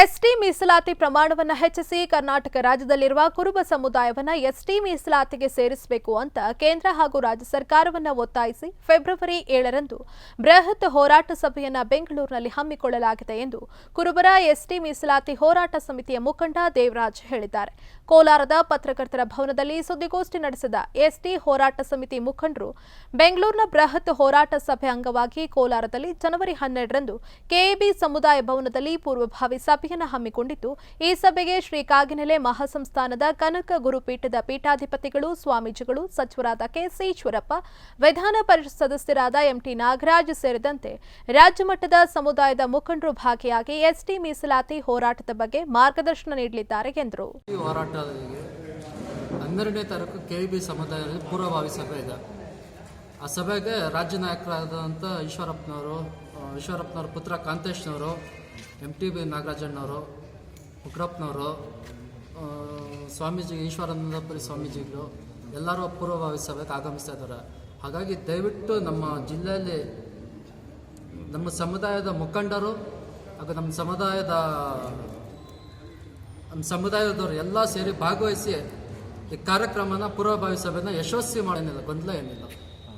ST ಮೀಸಲಾತಿ ಪ್ರಮಾಣವನ್ನು ಹೆಚ್ಚಿಸಿ ಕರ್ನಾಟಕ ರಾಜ್ಯದಲ್ಲಿರುವ ಕುರುಬ ಸಮುದಾಯವನ್ನ ಎಸ್ಟಿ ಮೀಸಲಾತಿಗೆ ಸೇರಿಸಬೇಕು ಅಂತ ಕೇಂದ್ರ ಹಾಗೂ ರಾಜ್ಯ ಸರ್ಕಾರವನ್ನ ಒತ್ತಾಯಿಸಿ ಫೆಬ್ರವರಿ ಏಳರಂದು ಬೃಹತ್ ಹೋರಾಟ ಸಭೆಯನ್ನ ಬೆಂಗಳೂರಿನಲ್ಲಿ ಹಮ್ಮಿಕೊಳ್ಳಲಾಗಿದೆ ಎಂದು ಕುರುಬರ ಎಸ್ಟಿ ಮೀಸಲಾತಿ ಹೋರಾಟ ಸಮಿತಿಯ ಮುಖಂಡ ದೇವರಾಜ್ ಹೇಳಿದ್ದಾರೆ. ಕೋಲಾರದ ಪತ್ರಕರ್ತರ ಭವನದಲ್ಲಿ ಸುದ್ದಿಗೋಷ್ಠಿ ನಡೆಸಿದ ಎಸ್ಟಿ ಹೋರಾಟ ಸಮಿತಿ ಮುಖಂಡರು, ಬೆಂಗಳೂರಿನ ಬೃಹತ್ ಹೋರಾಟ ಸಭೆ ಅಂಗವಾಗಿ ಕೋಲಾರದಲ್ಲಿ ಜನವರಿ ಹನ್ನೆರಡರಂದು ಕೆಎಬಿ ಸಮುದಾಯ ಭವನದಲ್ಲಿ ಪೂರ್ವಭಾವಿ ಸಭೆಯನ್ನು ಹಮ್ಮಿಕೊಂಡಿದ್ದು, ಈ ಸಭೆಗೆ ಶ್ರೀ ಕಾಗಿನೆಲೆ ಮಹಾಸಂಸ್ಥಾನದ ಕನಕ ಗುರುಪೀಠದ ಪೀಠಾಧಿಪತಿಗಳು, ಸ್ವಾಮೀಜಿಗಳು, ಸಚಿವರಾದ ಕೆಸಿ ಈಶ್ವರಪ್ಪ ವಿಧಾನ ಪರಿಷತ್ ಸದಸ್ಯರಾದ ಎಂಟಿ ನಾಗರಾಜ್ ಸೇರಿದಂತೆ ರಾಜ್ಯ ಮಟ್ಟದ ಸಮುದಾಯದ ಮುಖಂಡರು ಭಾಗಿಯಾಗಿ ಎಸ್ಟಿ ಮೀಸಲಾತಿ ಹೋರಾಟದ ಬಗ್ಗೆ ಮಾರ್ಗದರ್ಶನ ನೀಡಲಿದ್ದಾರೆ ಎಂದರು. ಹನ್ನೆರಡನೇ ತಾರೀಕು ಕೆ. ಬಿ. ಸಮುದಾಯದಲ್ಲಿ ಪೂರ್ವಭಾವಿ ಸಭೆ ಇದೆ. ಆ ಸಭೆಗೆ ರಾಜ್ಯ ನಾಯಕರಾದಂಥ ಈಶ್ವರಪ್ಪನವರು ಈಶ್ವರಪ್ಪನವ್ರ ಪುತ್ರ ಕಾಂತೇಶ್ನವರು ಎಂ ಟಿ ಬಿ ನಾಗರಾಜಣ್ಣವರು, ಉಗ್ರಪ್ಪನವರು ಸ್ವಾಮೀಜಿ ಈಶ್ವರಾನಂದಪುರಿ ಸ್ವಾಮೀಜಿಗಳು ಎಲ್ಲರೂ ಪೂರ್ವಭಾವಿ ಸಭೆಗೆ ಆಗಮಿಸ್ತಾ ಇದ್ದಾರೆ. ಹಾಗಾಗಿ ದಯವಿಟ್ಟು ನಮ್ಮ ಜಿಲ್ಲೆಯಲ್ಲಿ ನಮ್ಮ ಸಮುದಾಯದ ಮುಖಂಡರು ಹಾಗೂ ನಮ್ಮ ಸಮುದಾಯದ, ನಮ್ಮ ಸಮುದಾಯದವರು ಎಲ್ಲ ಸೇರಿ ಭಾಗವಹಿಸಿ ಈ ಕಾರ್ಯಕ್ರಮನ ಪೂರ್ವಭಾವಿ ಸಭೆನ ಯಶಸ್ವಿ ಮಾಡೋನಿಲ್ಲ ಗೊಂದಲ ಏನಿಲ್ಲ.